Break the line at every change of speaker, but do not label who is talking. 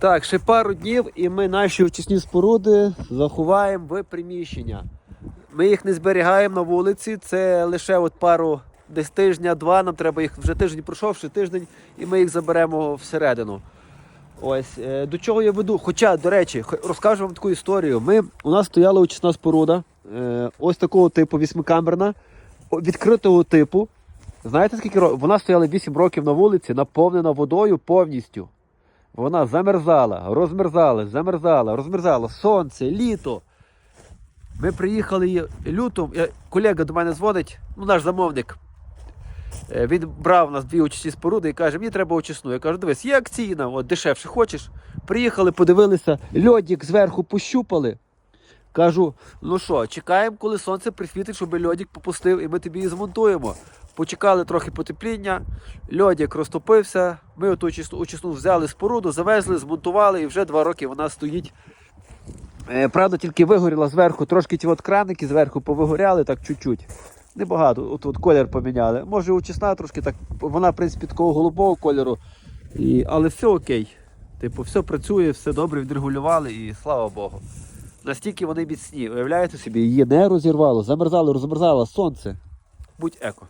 Так, ще пару днів, і ми наші очисні споруди заховаємо в приміщення. Ми їх не зберігаємо на вулиці, це лише от пару десь тижня-два. Нам треба їх вже тиждень пройшов, ще тиждень, і ми їх заберемо всередину. Ось е, до чого я веду. Хоча, до речі, розкажу вам таку історію. Ми, у нас стояла очисна споруда, е, ось такого типу вісьмикамерна, відкритого типу. Знаєте, скільки років? Вона стояла 8 років на вулиці, наповнена водою повністю. Вона замерзала, розмерзала, замерзала, розмерзала, сонце, літо. Ми приїхали лютом, е, колега до мене дзвонить, ну наш замовник. Е, Він брав у нас дві очисні споруди і каже, мені треба очисну. Я кажу, дивись, є акційна, от дешевше хочеш. Приїхали, подивилися, льодік зверху пощупали. Кажу, ну що, чекаємо, коли сонце присвітить, щоб льодик попустив, і ми тобі її змонтуємо. Почекали трохи потепління, льодик розтопився. Ми оту очисну взяли споруду, завезли, змонтували, і вже два роки вона стоїть. Е, Правда, тільки вигоріла зверху, трошки ті от краники зверху повигоряли так чуть-чуть. Небагато, от, от колір поміняли. Може, очисна трошки так, вона, в принципі, такого голубого кольору. І, але все окей. Типу, все працює, все добре, відрегулювали і слава Богу. Настільки вони міцні. Уявляєте собі, її не розірвало, замерзало, розмерзало сонце. Будь еко.